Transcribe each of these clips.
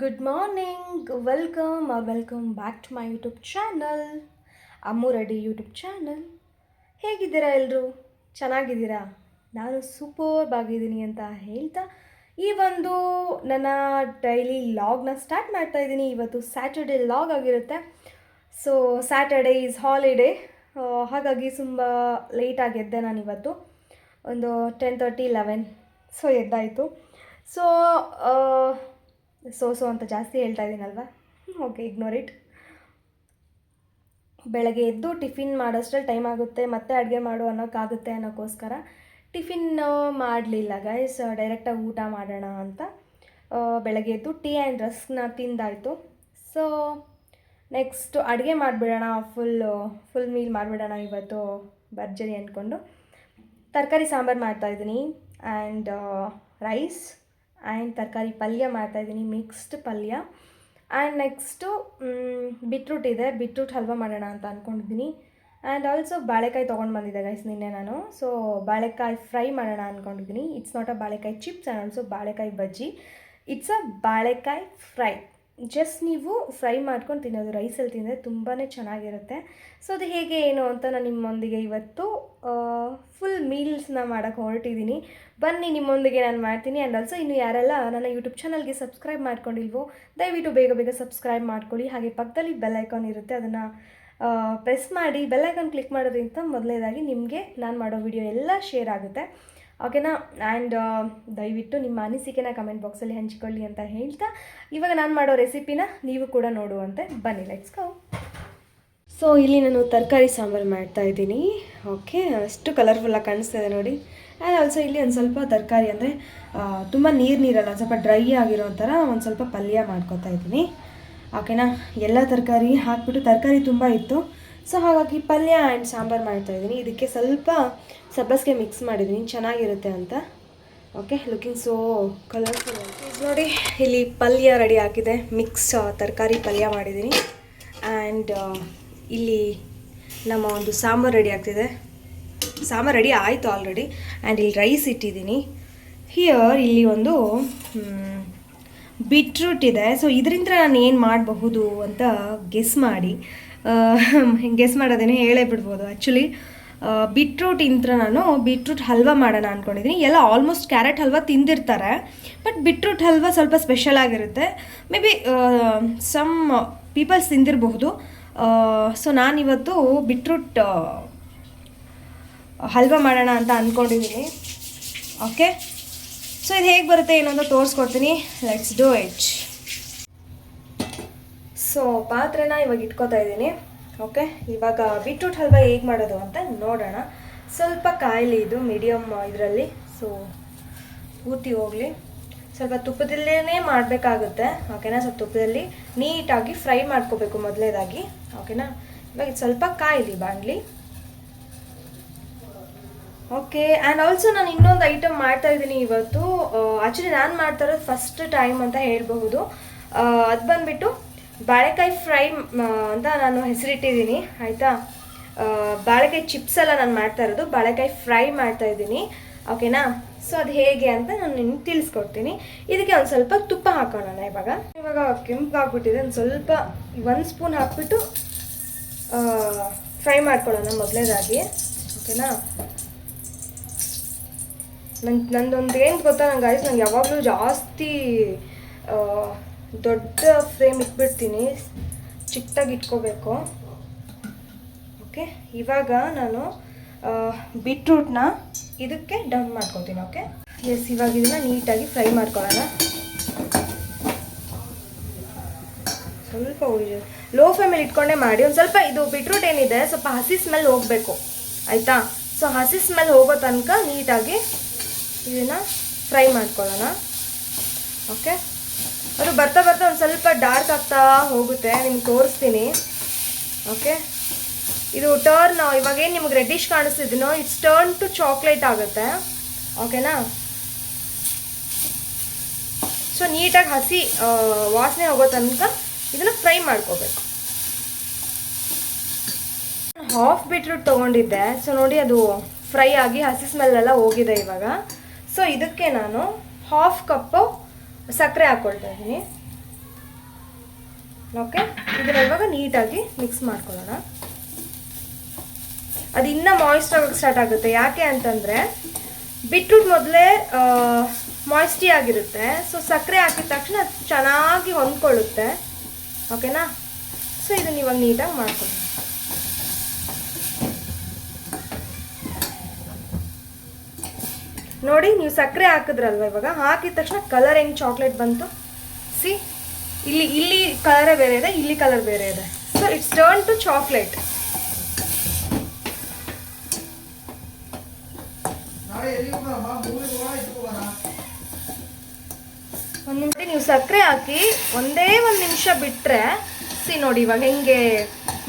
Good morning welcome welcome back to my YouTube channel Ammu Reddy YouTube channel ಹೇಗಿದ್ದೀರಾ ಎಲ್ಲರೂ ಚೆನ್ನಾಗಿದ್ದೀರಾ? ನಾನು super ಆಗಿದ್ದೀನಿ ಅಂತ ಹೇಳ್ತಾ ಈ ಒಂದು ನನ್ನ ಡೈಲಿ ಲಾಗ್ನ ಸ್ಟಾರ್ಟ್ ಮಾಡ್ತಾ ಇದ್ದೀನಿ. ಇವತ್ತು ಸ್ಯಾಟರ್ಡೇ ಲಾಗ್ ಆಗಿರುತ್ತೆ. ಸೊ ಸ್ಯಾಟರ್ಡೇ ಈಸ್ ಹಾಲಿಡೇ ಹಾಗಾಗಿ ತುಂಬ ಲೇಟಾಗಿ ಎದ್ದೆ ನಾನು ಇವತ್ತು. ಒಂದು ಟೆನ್ ತರ್ಟಿ ಲೆವೆನ್ ಸೊ ಎದ್ದಾಯಿತು. ಸೊ ಸೊ ಸೊ ಅಂತ ಜಾಸ್ತಿ ಹೇಳ್ತಾ ಇದ್ದೀನಲ್ವಾ ಓಕೆ ಇಗ್ನೋರ್ ಇಟ್ ಬೆಳಗ್ಗೆ ಎದ್ದು ಟಿಫಿನ್ ಮಾಡೋಷ್ಟ್ರಲ್ಲಿ ಟೈಮ್ ಆಗುತ್ತೆ, ಮತ್ತೆ ಅಡುಗೆ ಮಾಡು ಅನ್ನೋಕ್ಕಾಗುತ್ತೆ ಅನ್ನೋಕ್ಕೋಸ್ಕರ ಟಿಫಿನ್ ಮಾಡಲಿಲ್ಲ ಗೈಸ್ ಡೈರೆಕ್ಟಾಗಿ ಊಟ ಮಾಡೋಣ ಅಂತ. ಬೆಳಗ್ಗೆ ಎದ್ದು ಟೀ ಆ್ಯಂಡ್ ರಸ್ಕ್ನ ತಿಂದಾಯಿತು. ಸೊ ನೆಕ್ಸ್ಟ್ ಅಡುಗೆ ಮಾಡಿಬಿಡೋಣ ಫುಲ್ ಫುಲ್ ಮೀಲ್ ಮಾಡಿಬಿಡೋಣ ಇವತ್ತು, ಭರ್ಜರಿ ಅಂದ್ಕೊಂಡು ತರಕಾರಿ ಸಾಂಬಾರು ಮಾಡ್ತಾಯಿದ್ದೀನಿ ಆ್ಯಂಡ್ ರೈಸ್ ಆ್ಯಂಡ್ ತರಕಾರಿ ಪಲ್ಯ ಮಾಡ್ತಾಯಿದ್ದೀನಿ ಮಿಕ್ಸ್ಡ್ ಪಲ್ಯ. ಆ್ಯಂಡ್ ನೆಕ್ಸ್ಟು ಬಿಟ್ರೂಟ್ ಇದೆ. ಬಿಟ್ರೂಟ್ ಹಲ್ವಾ ಮಾಡೋಣ ಅಂತ ಅಂದ್ಕೊಂಡಿದ್ದೀನಿ ಆ್ಯಂಡ್ ಆಲ್ಸೋ ಬಾಳೆಕಾಯಿ ತೊಗೊಂಡು ಬಂದಿದ್ದೆ ಗೈಸ್ ನಿನ್ನೆ ನಾನು. ಸೊ ಬಾಳೆಕಾಯಿ ಫ್ರೈ ಮಾಡೋಣ ಅಂದ್ಕೊಂಡಿದ್ದೀನಿ ಇಟ್ಸ್ ನಾಟ್ ಅ ಬಾಳೆಕಾಯಿ ಚಿಪ್ಸ್ ಆ್ಯಂಡ್ ಆಲ್ಸೋ ಬಾಳೆಕಾಯಿ ಬಜ್ಜಿ. ಇಟ್ಸ್ ಅ ಬಾಳೆಕಾಯಿ ಫ್ರೈ ಜಸ್ಟ್ ನೀವು ಫ್ರೈ ಮಾಡ್ಕೊಂಡು ತಿನ್ನೋದು ರೈಸಲ್ಲಿ ತಿಂದರೆ ತುಂಬಾ ಚೆನ್ನಾಗಿರುತ್ತೆ. ಸೊ ಅದು ಹೇಗೆ, ಏನು ಅಂತ ನಾನು ನಿಮ್ಮೊಂದಿಗೆ ಇವತ್ತು ಫುಲ್ ಮೀಲ್ಸ್ನ ಮಾಡೋಕ್ಕೆ ಹೊರಟಿದ್ದೀನಿ ಬನ್ನಿ, ನಿಮ್ಮೊಂದಿಗೆ ನಾನು ಮಾಡ್ತೀನಿ. ಆ್ಯಂಡ್ ಆಲ್ಸೋ ಇನ್ನು ಯಾರೆಲ್ಲ ನನ್ನ ಯೂಟ್ಯೂಬ್ ಚಾನಲ್ಗೆ ಸಬ್ಸ್ಕ್ರೈಬ್ ಮಾಡ್ಕೊಂಡಿಲ್ವೋ, ದಯವಿಟ್ಟು ಬೇಗ ಬೇಗ ಸಬ್ಸ್ಕ್ರೈಬ್ ಮಾಡ್ಕೊಳ್ಳಿ. ಹಾಗೆ ಪಕ್ಕದಲ್ಲಿ ಬೆಲ್ ಐಕಾನ್ ಇರುತ್ತೆ, ಅದನ್ನು ಪ್ರೆಸ್ ಮಾಡಿ ಬೆಲ್ ಐಕಾನ್ ಕ್ಲಿಕ್ ಮಾಡೋದ್ರಿಂದ ಮೊದಲನೇದಾಗಿ ನಿಮಗೆ ನಾನು ಮಾಡೋ ವಿಡಿಯೋ ಎಲ್ಲ ಶೇರ್ ಆಗುತ್ತೆ. ಓಕೆನಾ? ಆ್ಯಂಡ್ ದಯವಿಟ್ಟು ನಿಮ್ಮ ಅನಿಸಿಕೆನ ಕಮೆಂಟ್ ಬಾಕ್ಸಲ್ಲಿ ಹಂಚಿಕೊಳ್ಳಿ ಅಂತ ಹೇಳ್ತಾ, ಇವಾಗ ನಾನು ಮಾಡೋ ರೆಸಿಪಿನ ನೀವು ಕೂಡ ನೋಡುವಂತೆ ಬನ್ನಿ ಲೆಟ್ಸ್ ಗೋ ಸೊ ಇಲ್ಲಿ ನಾನು ತರಕಾರಿ ಸಾಂಬಾರು ಮಾಡ್ತಾ ಇದ್ದೀನಿ. ಓಕೆ ಅಷ್ಟು ಕಲರ್ಫುಲ್ಲಾಗಿ ಕಾಣಿಸ್ತಾ ಇದೆ ನೋಡಿ. ಆ್ಯಂಡ್ ಆಲ್ಸೋ ಇಲ್ಲಿ ಒಂದು ಸ್ವಲ್ಪ ತರಕಾರಿ ಅಂದರೆ ತುಂಬ ನೀರು ನೀರಲ್ಲ, ಒಂದು ಸ್ವಲ್ಪ ಡ್ರೈ ಆಗಿರೋ ಥರ ಒಂದು ಸ್ವಲ್ಪ ಪಲ್ಯ ಮಾಡ್ಕೊತಾ ಇದ್ದೀನಿ. ಓಕೆನಾ ಎಲ್ಲ ತರಕಾರಿ ಹಾಕ್ಬಿಟ್ಟು, ತರಕಾರಿ ತುಂಬ ಇತ್ತು. ಸೊ ಹಾಗಾಗಿ ಪಲ್ಯ ಆ್ಯಂಡ್ ಸಾಂಬಾರು ಮಾಡ್ತಾ ಇದ್ದೀನಿ. ಇದಕ್ಕೆ ಸ್ವಲ್ಪ ಸಬ್ಬಸಿಗೆ ಮಿಕ್ಸ್ ಮಾಡಿದ್ದೀನಿ. ಚೆನ್ನಾಗಿರುತ್ತೆ ಅಂತ. ಓಕೆ ಲುಕಿಂಗ್ ಸೋ ಕಲರ್ಫುಲ್ ನೋಡಿ, ಇಲ್ಲಿ ಪಲ್ಯ ರೆಡಿ ಆಗಿದೆ. ಮಿಕ್ಸ್ ತರಕಾರಿ ಪಲ್ಯ ಮಾಡಿದ್ದೀನಿ. ಆ್ಯಂಡ್ ಇಲ್ಲಿ ನಮ್ಮ ಒಂದು ಸಾಂಬಾರು ರೆಡಿ ಆಗ್ತಿದೆ. ಸಾಂಬಾರು ರೆಡಿ ಆಯಿತು ಆಲ್ರೆಡಿ ಆ್ಯಂಡ್ ಇಲ್ಲಿ ರೈಸ್ ಇಟ್ಟಿದ್ದೀನಿ. ಹಿಯರ್ ಇಲ್ಲಿ ಒಂದು ಬಿಟ್ರೂಟ್ ಇದೆ. ಸೊ ಇದರಿಂದ ನಾನು ಏನು ಮಾಡಬಹುದು ಅಂತ ಗೆಸ್ ಮಾಡಿ. ಗೆಸ್ ಮಾಡೋದೇನೆ ಹೇಳೇ ಬಿಡ್ಬೋದು. ಆ್ಯಕ್ಚುಲಿ ಬೀಟ್ರೂಟ್ ಇಂತ್ರ ನಾನು ಬೀಟ್ರೂಟ್ ಹಲ್ವಾ ಮಾಡೋಣ ಅಂದ್ಕೊಂಡಿದ್ದೀನಿ ಎಲ್ಲ ಆಲ್ಮೋಸ್ಟ್ ಕ್ಯಾರೆಟ್ ಹಲ್ವಾ ತಿಂದಿರ್ತಾರೆ. ಬಟ್ ಬಿಟ್ರೂಟ್ ಹಲ್ವಾ ಸ್ವಲ್ಪ ಸ್ಪೆಷಲ್ ಆಗಿರುತ್ತೆ. ಮೇ ಬಿ ಸಮ್ ಪೀಪಲ್ಸ್ ತಿಂದಿರಬಹುದು. ಸೊ ನಾನಿವತ್ತು ಬಿಟ್ರೂಟ್ ಹಲ್ವಾ ಮಾಡೋಣ ಅಂತ ಅಂದ್ಕೊಂಡಿದ್ದೀನಿ ಓಕೆ ಸೊ ಇದು ಹೇಗೆ ಬರುತ್ತೆ ಏನೋ ತೋರಿಸ್ಕೊಡ್ತೀನಿ. ಲೆಟ್ಸ್ ಡೂ ಇಟ್ ಸೊ ಪಾತ್ರೆನ ಇವಾಗ ಇಟ್ಕೋತಾ ಇದ್ದೀನಿ. ಓಕೆ ಇವಾಗ ಬೀಟ್ರೂಟ್ ಹಲ್ವಾ ಹೇಗೆ ಮಾಡೋದು ಅಂತ ನೋಡೋಣ. ಸ್ವಲ್ಪ ಕಾಯಿಲೆ ಇದು ಮೀಡಿಯಮ್ ಇದರಲ್ಲಿ. ಸೊ ಊತಿ ಹೋಗಲಿ. ಸ್ವಲ್ಪ ತುಪ್ಪದಲ್ಲೇ ಮಾಡಬೇಕಾಗುತ್ತೆ. ಓಕೆನಾ ಸ್ವಲ್ಪ ತುಪ್ಪದಲ್ಲಿ ನೀಟಾಗಿ ಫ್ರೈ ಮಾಡ್ಕೋಬೇಕು ಮೊದಲೇದಾಗಿ. ಓಕೆನಾ ಇವಾಗ ಸ್ವಲ್ಪ ಕಾಯಿಲಿ ಬಾಣಲಿ. ಓಕೆ ಆ್ಯಂಡ್ ಆಲ್ಸೋ ನಾನು ಇನ್ನೊಂದು ಐಟಮ್ ಮಾಡ್ತಾ ಇದ್ದೀನಿ ಇವತ್ತು. ಆ್ಯಕ್ಚುಲಿ ನಾನು ಮಾಡ್ತಾ ಇರೋದು ಫಸ್ಟ್ ಟೈಮ್ ಅಂತ ಹೇಳಬಹುದು. ಅದು ಬಂದ್ಬಿಟ್ಟು ಬಾಳೆಕಾಯಿ ಫ್ರೈ ಅಂತ ನಾನು ಹೆಸರಿಟ್ಟಿದ್ದೀನಿ, ಆಯಿತಾ? ಬಾಳೆಕಾಯಿ ಚಿಪ್ಸ್ ಎಲ್ಲ ನಾನು ಮಾಡ್ತಾ ಇರೋದು, ಬಾಳೆಕಾಯಿ ಫ್ರೈ ಮಾಡ್ತಾ ಇದ್ದೀನಿ, ಓಕೆನಾ? ಸೊ ಅದು ಹೇಗೆ ಅಂತ ನಾನು ನಿಮ್ಗೆ ತಿಳಿಸ್ಕೊಡ್ತೀನಿ. ಇದಕ್ಕೆ ಒಂದು ಸ್ವಲ್ಪ ತುಪ್ಪ ಹಾಕೋಣ ಇವಾಗ. ಇವಾಗ ಕೆಂಪಾಗ್ಬಿಟ್ಟಿದೆ, ಒಂದು ಸ್ವಲ್ಪ, ಒಂದು ಸ್ಪೂನ್ ಹಾಕ್ಬಿಟ್ಟು ಫ್ರೈ ಮಾಡ್ಕೊಳ್ಳೋಣ ಮೊದಲೇದಾಗಿ, ಓಕೆನಾ? ನನ್ನ ನಂದೊಂದು ಏನು ಗೊತ್ತಾ ನಂಗೆ ಗಾಯ್ಸ್ ನಂಗೆ ಯಾವಾಗಲೂ ಜಾಸ್ತಿ ದೊಡ್ಡ ಫ್ರೇಮ್ ಇಟ್ಬಿಡ್ತೀನಿ. ಚಿಕ್ಕದಾಗಿ ಇಟ್ಕೋಬೇಕು. ಓಕೆ ಇವಾಗ ನಾನು ಬೀಟ್ರೂಟ್ನ ಇದಕ್ಕೆ ಡಮ್ ಮಾಡ್ಕೊತೀನಿ ಓಕೆ ಎಸ್ ಇವಾಗ ಇದನ್ನ ನೀಟಾಗಿ ಫ್ರೈ ಮಾಡ್ಕೊಳ್ಳೋಣ. ಸ್ವಲ್ಪ ಉಳಿದ ಲೋ ಫ್ಲೇಮಲ್ಲಿ ಇಟ್ಕೊಂಡೇ ಮಾಡಿ, ಒಂದು ಸ್ವಲ್ಪ ಇದು ಬೀಟ್ರೂಟ್ ಏನಿದೆ, ಸ್ವಲ್ಪ ಹಸಿ ಸ್ಮೆಲ್ ಹೋಗಬೇಕು. ಆಯಿತಾ? ಸೊ ಹಸಿ ಸ್ಮೆಲ್ ಹೋಗೋ ತನಕ ನೀಟಾಗಿ ಇದನ್ನು ಫ್ರೈ ಮಾಡ್ಕೊಳ್ಳೋಣ. ಓಕೆ ಅದು ಬರ್ತಾ ಬರ್ತಾ ಒಂದು ಸ್ವಲ್ಪ ಡಾರ್ಕ್ ಆಗ್ತಾ ಹೋಗುತ್ತೆ, ನಿಮ್ಗೆ ತೋರಿಸ್ತೀನಿ. ಓಕೆ ಇದು ಟರ್ನ್ ಇವಾಗ ಏನು ನಿಮ್ಗೆ ರೆಡ್ಡಿಶ್ ಕಾಣಿಸ್ತಿದ್ದೀನೋ ಇಟ್ಸ್ ಟರ್ನ್ ಟು ಚಾಕ್ಲೇಟ್ ಆಗುತ್ತೆ. ಓಕೆನಾ ಸೊ ನೀಟಾಗಿ ಹಸಿ ವಾಸನೆ ಹೋಗೋ ತನಕ ಇದನ್ನು ಫ್ರೈ ಮಾಡ್ಕೋಬೇಕು. ಹಾಫ್ ಬೀಟ್ರೂಟ್ ತೊಗೊಂಡಿದ್ದೆ. ಸೊ ನೋಡಿ ಅದು ಫ್ರೈ ಆಗಿ, ಹಸಿ ಸ್ಮೆಲ್ ಎಲ್ಲ ಹೋಗಿದೆ ಇವಾಗ. ಸೊ ಇದಕ್ಕೆ ನಾನು ಹಾಫ್ ಕಪ್ಪು ಸಕ್ಕರೆ ಹಾಕ್ಕೊಳ್ತಾ ಇದ್ದೀನಿ. ಓಕೆ ಇದನ್ನ ಇವಾಗ ನೀಟಾಗಿ ಮಿಕ್ಸ್ ಮಾಡ್ಕೊಳ್ಳೋಣ. ಅದು ಇನ್ನೂ ಮಾಯಿಸ್ಟ್ ಆಗೋಕ್ಕೆ ಸ್ಟಾರ್ಟ್ ಆಗುತ್ತೆ. ಯಾಕೆ ಅಂತಂದರೆ ಬಿಟ್ರೂಟ್ ಮೊದಲೇ ಮಾಯಿಸ್ಟಿ ಆಗಿರುತ್ತೆ. ಸೊ ಸಕ್ಕರೆ ಹಾಕಿದ ತಕ್ಷಣ ಚೆನ್ನಾಗಿ ಹೊಂದ್ಕೊಳ್ಳುತ್ತೆ. ಓಕೆನಾ ಸೊ ಇದನ್ನ ಇವಾಗ ನೀಟಾಗಿ ಮಾಡ್ಕೊಳ್ಳೋಣ. ನೋಡಿ ನೀವು ಸಕ್ಕರೆ ಹಾಕಿದ್ರಲ್ವ ಇವಾಗ? ಹಾಕಿದ ತಕ್ಷಣ ಕಲರ್ ಹೆಂಗೆ ಚಾಕ್ಲೇಟ್ ಬಂತು? ಸಿ ಇಲ್ಲಿ ಇಲ್ಲಿ ಕಲರೇ ಬೇರೆ ಇದೆ ಇಲ್ಲಿ ಕಲರ್ ಬೇರೆ ಇದೆ. So it's turn to chocolate ಒಂದು ನಿಮಿಷ ನೀವು ಸಕ್ಕರೆ ಹಾಕಿ ಒಂದೇ ಒಂದು ನಿಮಿಷ ಬಿಟ್ಟರೆ ಸಿ ನೋಡಿ ಇವಾಗ ಹೆಂಗೆ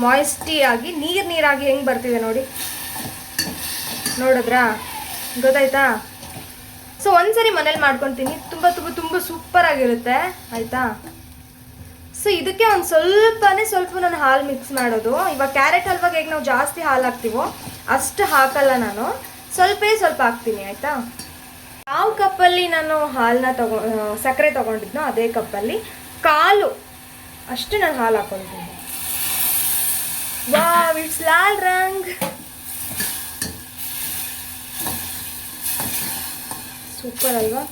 ಮಾಯಿಸ್ಟಿ ಆಗಿ ನೀರು ನೀರಾಗಿ ಹೆಂಗೆ ಬರ್ತಿದೆ ನೋಡಿ. ನೋಡಿದ್ರಾ? ಗೊತ್ತಾಯ್ತಾ? ಸೊ ಒಂದ್ಸರಿ ಮನೇಲಿ ಮಾಡ್ಕೊತೀನಿ. ತುಂಬ ತುಂಬ ತುಂಬ ಸೂಪರ್ ಆಗಿರುತ್ತೆ. ಆಯ್ತಾ? ಸೊ ಇದಕ್ಕೆ ಒಂದು ಸ್ವಲ್ಪನೇ ಸ್ವಲ್ಪ ನಾನು ಹಾಲು ಮಿಕ್ಸ್ ಮಾಡೋದು. ಇವಾಗ ಕ್ಯಾರೆಟ್ ಹಲ್ವಾಗ ಹೇಗೆ ನಾವು ಜಾಸ್ತಿ ಹಾಲು ಹಾಕ್ತೀವೋ ಅಷ್ಟು ಹಾಕಲ್ಲ ನಾನು. ಸ್ವಲ್ಪೇ ಸ್ವಲ್ಪ ಹಾಕ್ತೀನಿ, ಆಯಿತಾ? ಯಾವ ಕಪ್ಪಲ್ಲಿ ನಾನು ಹಾಲನ್ನ ತಗೊ ಸಕ್ಕರೆ ತೊಗೊಂಡಿದ್ನೋ ಅದೇ ಕಪ್ಪಲ್ಲಿ ಕಾಲು. ಅಷ್ಟು ನಾನು ಹಾಲು ಹಾಕೊಂಡಿದ್ದೀನಿ ವಾ ಇಟ್ಸ್ ಲಾಲ್ ರಂಗ್. ಸೂಪರ್ ಅಲ್ವಾ?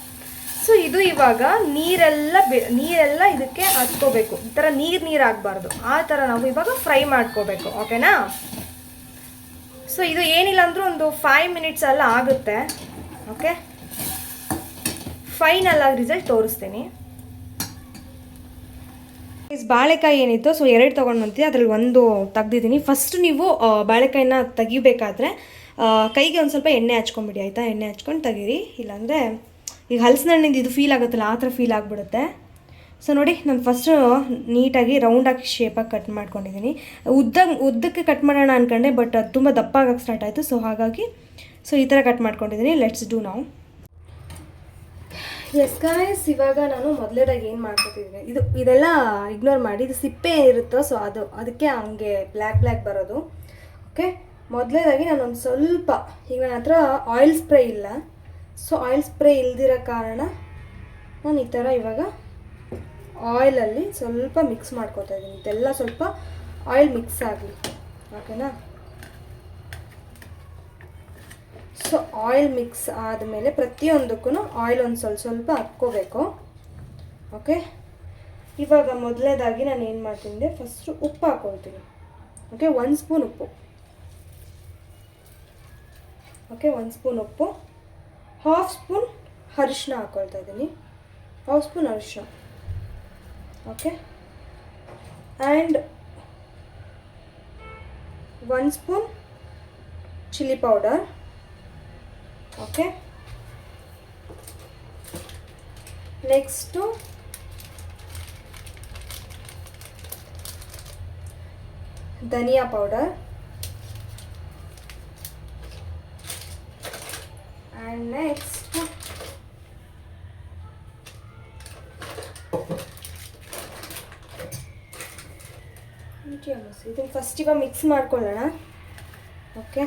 ಸೊ ಇದು ಇವಾಗ ನೀರೆಲ್ಲ ನೀರೆಲ್ಲ ಇದಕ್ಕೆ ಹತ್ಕೋಬೇಕು ಈ ಥರ ನೀರು ನೀರು ಆಗಬಾರ್ದು. ಆ ಥರ ನಾವು ಇವಾಗ ಫ್ರೈ ಮಾಡ್ಕೋಬೇಕು ಓಕೆನಾ ಸೊ ಇದು ಏನಿಲ್ಲ ಅಂದರೂ ಒಂದು ಫೈವ್ ಮಿನಿಟ್ಸ್ ಎಲ್ಲ ಆಗುತ್ತೆ ಓಕೆ ಫೈನಲ್ ಆಗಿ ರಿಸಲ್ಟ್ ತೋರಿಸ್ತೀನಿ. ಇಸ್ ಬಾಳೆಕಾಯಿ ಏನಿತ್ತು ಸೊ ಎರಡು ತೊಗೊಂಡು ಬಂತೀನಿ ಅದರಲ್ಲಿ ಒಂದು ತೆಗ್ದಿದ್ದೀನಿ. ಫಸ್ಟ್ ನೀವು ಬಾಳೆಕಾಯಿನ ತೆಗಿಬೇಕಾದ್ರೆ ಕೈಗೆ ಒಂದು ಸ್ವಲ್ಪ ಎಣ್ಣೆ ಹಚ್ಕೊಂಬಿಡಿ ಆಯಿತಾ? ಎಣ್ಣೆ ಹಚ್ಕೊಂಡು ತೆಗೀರಿ. ಇಲ್ಲಾಂದರೆ ಈಗ ಹಲಸಿನ ಹಣ್ಣಿಂದ ಇದು ಫೀಲ್ ಆಗುತ್ತಲ್ಲ, ಆ ಥರ ಫೀಲ್ ಆಗಿಬಿಡುತ್ತೆ. ಸೊ ನೋಡಿ, ನಾನು ಫಸ್ಟು ನೀಟಾಗಿ ರೌಂಡಾಗಿ ಶೇಪಾಗಿ ಕಟ್ ಮಾಡ್ಕೊಂಡಿದ್ದೀನಿ ಉದ್ದ, ಉದ್ದಕ್ಕೆ ಕಟ್ ಮಾಡೋಣ ಅನ್ಕೊಂಡೆ ಬಟ್ ಅದು ತುಂಬ ದಪ್ಪ ಆಗಕ್ಕೆ ಸ್ಟಾರ್ಟ್ ಆಯಿತು. ಸೊ ಹಾಗಾಗಿ ಸೊ ಈ ಥರ ಕಟ್ ಮಾಡ್ಕೊಂಡಿದ್ದೀನಿ ಲೆಟ್ಸ್ ಡೂ ನಾವು ಎಸ್ ಗಾಯ್ಸ್ ಇವಾಗ ನಾನು ಮೊದಲೇದಾಗಿ ಏನು ಮಾಡ್ಕೊತಿದ್ದೀನಿ? ಇದು, ಇದೆಲ್ಲ ಇಗ್ನೋರ್ ಮಾಡಿ, ಇದು ಸಿಪ್ಪೆ ಇರುತ್ತೋ ಸೊ ಅದು, ಅದಕ್ಕೆ ಹಂಗೆ ಬ್ಲ್ಯಾಕ್ ಬ್ಲ್ಯಾಕ್ ಬರೋದು. ಓಕೆ ಮೊದಲೇದಾಗಿ ನಾನು ಒಂದು ಸ್ವಲ್ಪ, ಈಗ ನನ್ನ ಹತ್ರ ಆಯಿಲ್ ಸ್ಪ್ರೇ ಇಲ್ಲ. ಸೊ ಆಯಿಲ್ ಸ್ಪ್ರೇ ಇಲ್ದಿರೋ ಕಾರಣ ನಾನು ಈ ಥರ ಇವಾಗ ಆಯಿಲಲ್ಲಿ ಸ್ವಲ್ಪ ಮಿಕ್ಸ್ ಮಾಡ್ಕೊತಾ ಇದ್ದೀನಿ. ಇದೆಲ್ಲ ಸ್ವಲ್ಪ ಆಯಿಲ್ ಮಿಕ್ಸ್ ಆಗಲಿ. ಓಕೆನಾ? ಸೊ ಆಯಿಲ್ ಮಿಕ್ಸ್ ಆದಮೇಲೆ ಪ್ರತಿಯೊಂದಕ್ಕೂ ಆಯಿಲ್ ಒಂದು ಸ್ವಲ್ಪ ಸ್ವಲ್ಪ ಹಾಕ್ಕೋಬೇಕು. ಓಕೆ? ಇವಾಗ ಮೊದಲನೇದಾಗಿ ನಾನು ಏನು ಮಾಡ್ತೀನಿ ಫಸ್ಟು ಉಪ್ಪು ಹಾಕ್ಕೊಳ್ತೀನಿ ಓಕೆ? ಒಂದು ಸ್ಪೂನ್ ಉಪ್ಪು. ಓಕೆ ಒಂದು ಸ್ಪೂನ್ ಉಪ್ಪು ಹಾಫ್ ಸ್ಪೂನ್ ಅರಿಶಿನ ಹಾಕ್ಕೊಳ್ತಾ ಇದ್ದೀನಿ ಹಾಫ್ ಸ್ಪೂನ್ ಅರಿಶಿನ okay and one spoon chilli powder okay next dhaniya powder and next ಇದನ್ನು ಫಸ್ಟ್ ಇವಾಗ ಮಿಕ್ಸ್ ಮಾಡ್ಕೊಳ್ಳೋಣ. ಓಕೆ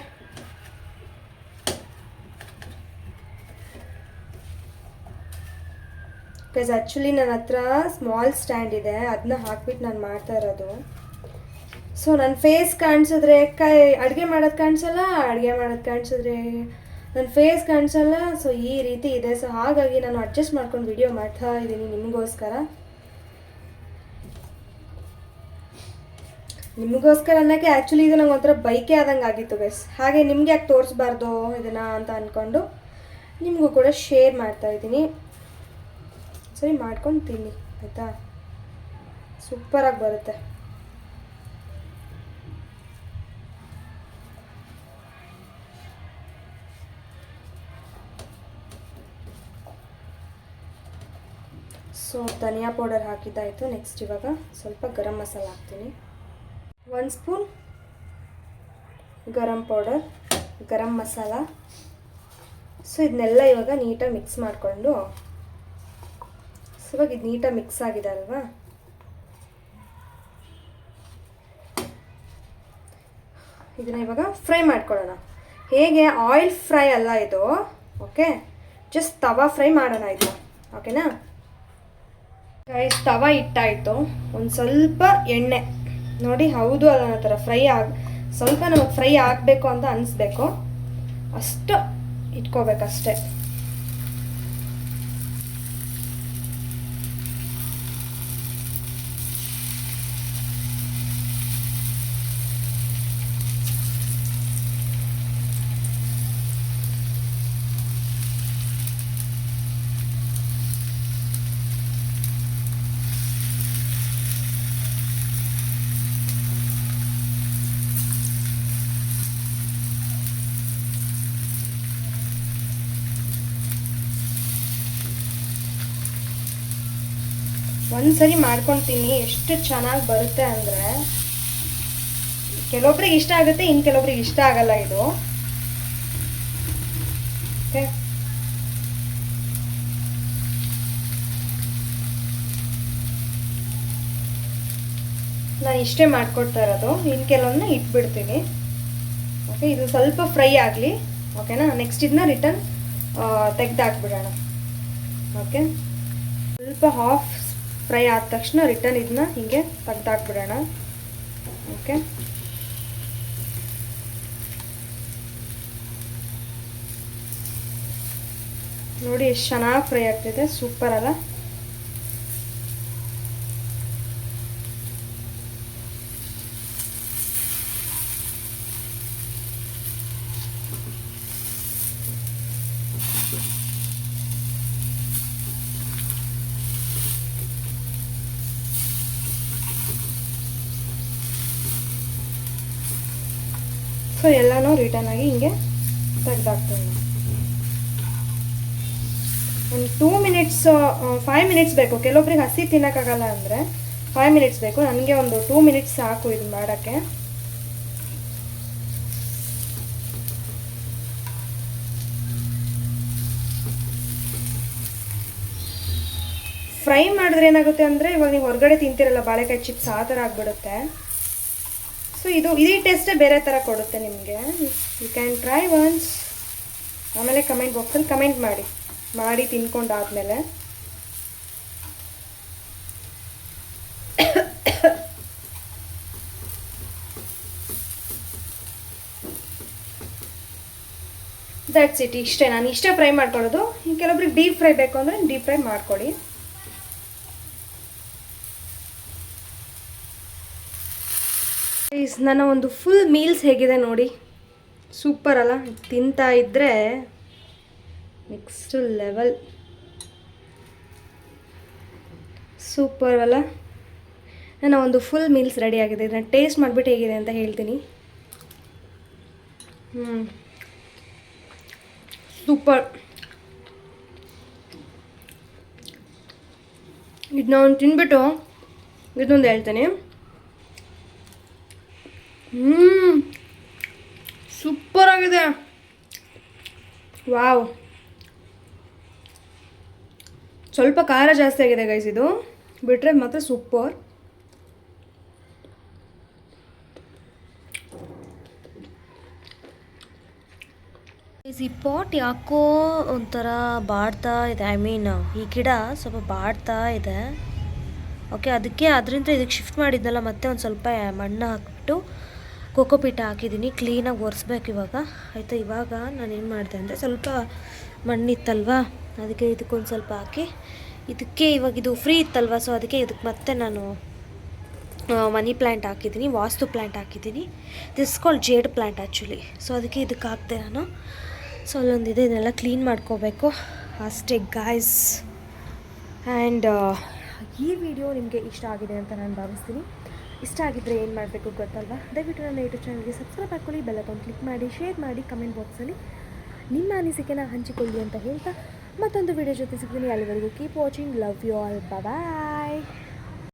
ಬಿಕಾಸ್ ಆ್ಯಕ್ಚುಲಿ ನನ್ನ ಹತ್ರ ಸ್ಮಾಲ್ ಸ್ಟ್ಯಾಂಡ್ ಇದೆ. ಅದನ್ನ ಹಾಕ್ಬಿಟ್ಟು ನಾನು ಮಾಡ್ತಾ ಇರೋದು. ಸೊ ನನ್ನ ಫೇಸ್ ಕಾಣಿಸಿದ್ರೆ ಕೈ, ಅಡುಗೆ ಮಾಡೋದು ಕಾಣಿಸಲ್ಲ? ಅಡುಗೆ ಮಾಡೋದು ಕಾಣಿಸಿದ್ರೆ ನನ್ನ ಫೇಸ್ ಕಾಣಿಸಲ್ಲ ಸೊ ಈ ರೀತಿ ಇದೆ. ಸೊ ಹಾಗಾಗಿ ನಾನು ಅಡ್ಜಸ್ಟ್ ಮಾಡ್ಕೊಂಡು ವಿಡಿಯೋ ಮಾಡ್ತಾ ಇದ್ದೀನಿ ನಿಮಗೋಸ್ಕರ. ನಿಮಗೋಸ್ಕರ ಅನ್ನೋಕ್ಕೆ ಆ್ಯಕ್ಚುಲಿ ಇದು ನಂಗೆ ಒಂಥರ ಬೈಕೇ ಆದಂಗೆ ಆಗಿತ್ತು ಗೈಸ್ ಹಾಗೆ ನಿಮ್ಗೆ ಯಾಕೆ ತೋರಿಸ್ಬಾರ್ದು ಇದನ್ನು ಅಂತ ಅಂದ್ಕೊಂಡು ನಿಮಗೂ ಕೂಡ ಶೇರ್ ಮಾಡ್ತಾ ಇದ್ದೀನಿ. ಸರಿ, ಮಾಡ್ಕೊಂಡು ತಿನ್ನಿ, ಆಯಿತಾ? ಸೂಪರಾಗಿ ಬರುತ್ತೆ. ಸೊ ಧನಿಯಾ ಪೌಡರ್ ಹಾಕಿದ್ದಾಯಿತು ನೆಕ್ಸ್ಟ್ ಇವಾಗ ಸ್ವಲ್ಪ ಗರಂ ಮಸಾಲ ಹಾಕ್ತೀನಿ. ಒಂದು spoon garam powder garam masala. So ಇದನ್ನೆಲ್ಲ ಇವಾಗ ನೀಟಾಗಿ ಮಿಕ್ಸ್ ಮಾಡಿಕೊಂಡು ಸೊ ಇವಾಗ ಇದು ನೀಟಾಗಿ ಮಿಕ್ಸ್ ಆಗಿದೆ ಅಲ್ವಾ? ಇದನ್ನ ಇವಾಗ ಫ್ರೈ ಮಾಡ್ಕೊಳ್ಳೋಣ. ಹೇಗೆ? ಆಯಿಲ್ ಫ್ರೈ ಅಲ್ಲ ಇದು ಓಕೆ ಜಸ್ಟ್ ತವಾ ಫ್ರೈ ಮಾಡೋಣ ಇದು ಓಕೆನಾ ಗೈಸ್ ತವ ಇಟ್ಟಾಯಿತು ಒಂದು ಸ್ವಲ್ಪ ಎಣ್ಣೆ. ನೋಡಿ, ಹೌದು ಅದನ್ನ ಥರ ಫ್ರೈ ಆಗ, ಸ್ವಲ್ಪ ನಮಗೆ ಫ್ರೈ ಆಗಬೇಕು ಅಂತ ಅನಿಸ್ಬೇಕು. ಅಷ್ಟು ಇಟ್ಕೋಬೇಕಷ್ಟೆ. ಒಂದ್ಸರಿ ಮಾಡ್ಕೊತೀನಿ ಎಷ್ಟು ಚೆನ್ನಾಗಿ ಬರುತ್ತೆ ಅಂದರೆ ಕೆಲವೊಬ್ರಿಗೆ ಇಷ್ಟ ಆಗುತ್ತೆ ಇನ್ನು ಕೆಲವೊಬ್ರಿಗೆ ಇಷ್ಟ ಆಗಲ್ಲ ಇದು. ಓಕೆ? ನಾನು ಇಷ್ಟೇ ಮಾಡ್ಕೊಡ್ತಾ ಇರೋದು ಇನ್ನು ಕೆಲವನ್ನ ಇಟ್ಬಿಡ್ತೀನಿ. ಓಕೆ, ಇದು ಸ್ವಲ್ಪ ಫ್ರೈ ಆಗಲಿ, ಓಕೆನಾ? ನೆಕ್ಸ್ಟ್ ಇದನ್ನ ರಿಟರ್ನ್ ತೆಗ್ದಾಕ್ಬಿಡೋಣ. ಓಕೆ? ಸ್ವಲ್ಪ ಹಾಫ್ ಫ್ರೈ ಆದ ತಕ್ಷಣ ರಿಟರ್ನ್ ಇದನ್ನ ಹೀಗೆ ತೆಗ್ದಾಕ್ಬಿಡೋಣ. ಓಕೆ ನೋಡಿ, ಎಷ್ಟು ಚೆನ್ನಾಗಿ ಫ್ರೈ ಆಗ್ತಿದೆ. ಸೂಪರ್ ಅಲ್ಲ? ಸೊ ಎಲ್ಲನೂ ರಿಟರ್ನ್ ಆಗಿ ಹಿಂಗೆ ತೆಗೆದಾಕ್ತೀನಿ ಒಂದು ಟೂ ಮಿನಿಟ್ಸ್ ಫೈವ್ ಮಿನಿಟ್ಸ್ ಬೇಕು. ಕೆಲವೊಬ್ರಿಗೆ ಹಸಿ ತಿನ್ನೋಕ್ಕಾಗಲ್ಲ ಅಂದರೆ ಫೈವ್ ಮಿನಿಟ್ಸ್ ಬೇಕು. ನನಗೆ ಒಂದು ಟೂ ಮಿನಿಟ್ಸ್ ಸಾಕು ಇದು ಮಾಡೋಕ್ಕೆ. ಫ್ರೈ ಮಾಡಿದ್ರೆ ಏನಾಗುತ್ತೆ ಅಂದರೆ ಇವಾಗ ನೀವು ಹೊರಗಡೆ ತಿಂತಿರಲ್ಲ, ಬಾಳೆಕಾಯಿ ಚಿಪ್ಸ್ ಆ ಥರ ಆಗಿಬಿಡುತ್ತೆ. ಸೊ ಇದು ಇದೇ ಟೇಸ್ಟೇ ಬೇರೆ ಥರ ಕೊಡುತ್ತೆ ನಿಮಗೆ. ಯು ಕ್ಯಾನ್ ಟ್ರೈ ಒನ್ಸ್ ಆಮೇಲೆ ಕಮೆಂಟ್ ಬಾಕ್ಸಲ್ಲಿ ಕಮೆಂಟ್ ಮಾಡಿ. ಮಾಡಿ ತಿನ್ಕೊಂಡಾದ್ಮೇಲೆ. ದಟ್ಸ್ ಇಟ್ ಇಷ್ಟೇ. ನಾನು ಇಷ್ಟೇ ಫ್ರೈ ಮಾಡ್ಕೊಳ್ಳೋದು. ಕೆಲವೊಬ್ರಿಗೆ ಡೀಪ್ ಫ್ರೈ ಬೇಕು ಅಂದರೆ ಡೀಪ್ ಫ್ರೈ ಮಾಡ್ಕೊಳ್ಳಿ. ಗೈಸ್ ನನ್ನ ಒಂದು ಫುಲ್ ಮೀಲ್ಸ್ ಹೇಗಿದೆ ನೋಡಿ. ಸೂಪರ್ ಅಲ್ಲ? ತಿಂತಾ ಇದ್ದರೆ ನೆಕ್ಸ್ಟ್ ಲೆವೆಲ್ ಸೂಪರ್ ಅಲ್ಲ? ನನ್ನ ಒಂದು ಫುಲ್ ಮೀಲ್ಸ್ ರೆಡಿ ಆಗಿದೆ. ಇದನ್ನ ಟೇಸ್ಟ್ ಮಾಡಿಬಿಟ್ಟು ಹೇಗಿದೆ ಅಂತ ಹೇಳ್ತೀನಿ. ಹ್ಞೂ ಸೂಪರ್ ಇದು ನಾನು ತಿನ್ಬಿಟ್ಟು ಇದೊಂದು ಹೇಳ್ತೇನೆ. ಹ್ಮ್. ಸೂಪರ್ ಆಗಿದೆ. ವಾವ್. ಸ್ವಲ್ಪ ಖಾರ ಜಾಸ್ತಿ ಆಗಿದೆ ಗೈಸ್ ಇದು. ಬಿಟ್ರೆ ಮಾತ್ರ ಸೂಪರ್. ಈ ಪಾಟ್ ಯಾಕೋ ಒಂಥರ ಬಾಡ್ತಾ ಇದೆ. ಐ ಮೀನ್ ಈ ಗಿಡ ಸ್ವಲ್ಪ ಬಾಡ್ತಾ ಇದೆ. ಓಕೆ ಅದಕ್ಕೆ ಅದರಿಂದ ಇದಕ್ಕೆ ಶಿಫ್ಟ್ ಮಾಡಿದ್ನಲ್ಲ, ಮತ್ತೆ ಒಂದು ಸ್ವಲ್ಪ ಮಣ್ಣು ಹಾಕ್ಬಿಟ್ಟು ಕೋಕೋಪೀಟ ಹಾಕಿದ್ದೀನಿ ಕ್ಲೀನಾಗಿ ಒರೆಸ್ಬೇಕು ಇವಾಗ. ಆಯಿತು, ಇವಾಗ ನಾನು ಏನು ಮಾಡಿದೆ ಅಂದರೆ ಸ್ವಲ್ಪ ಮಣ್ಣಿತ್ತಲ್ವ, ಅದಕ್ಕೆ ಇದಕ್ಕೊಂದು ಸ್ವಲ್ಪ ಹಾಕಿ, ಇದಕ್ಕೆ ಇವಾಗ ಇದು ಫ್ರೀ ಇತ್ತಲ್ವ ಸೊ ಅದಕ್ಕೆ ಇದಕ್ಕೆ ಮತ್ತೆ ನಾನು ಮನಿ ಪ್ಲ್ಯಾಂಟ್ ಹಾಕಿದ್ದೀನಿ, ವಾಸ್ತು ಪ್ಲ್ಯಾಂಟ್ ಹಾಕಿದ್ದೀನಿ. This jade plant actually so ಅದಕ್ಕೆ ಇದಕ್ಕೆ ಹಾಕ್ತೆ ನಾನು. ಸೊ ಅಲ್ಲೊಂದಿದೆ, ಇದನ್ನೆಲ್ಲ ಕ್ಲೀನ್ ಮಾಡ್ಕೋಬೇಕು. ಅಷ್ಟೇ ಗಾಯ್ಸ್ ಆ್ಯಂಡ್ ಈ ವಿಡಿಯೋ ನಿಮಗೆ ಇಷ್ಟ ಆಗಿದೆ ಅಂತ ನಾನು ಭಾವಿಸ್ತೀನಿ. ಇಷ್ಟ ಆಗಿದ್ದರೆ ಏನು ಮಾಡಬೇಕು ಗೊತ್ತಲ್ವಾ? ದಯವಿಟ್ಟು ನನ್ನ ಯೂಟ್ಯೂಬ್ ಚಾನಲ್ಗೆ ಸಬ್ಸ್ಕ್ರೈಬ್ ಮಾಡ್ಕೊಳ್ಳಿ ಬೆಲ್ಲೈಕಾನ್ ಕ್ಲಿಕ್ ಮಾಡಿ ಶೇರ್ ಮಾಡಿ ಕಮೆಂಟ್ ಬಾಕ್ಸಲ್ಲಿ ನಿಮ್ಮ ಅನಿಸಿಕೆನ ಹಂಚಿಕೊಳ್ಳಿ ಅಂತ ಹೇಳ್ತಾ ಮತ್ತೊಂದು ವಿಡಿಯೋ ಜೊತೆ ಸಿಗ್ತೀನಿ. ಅಲ್ಲಿವರೆಗೂ keep watching love you all bye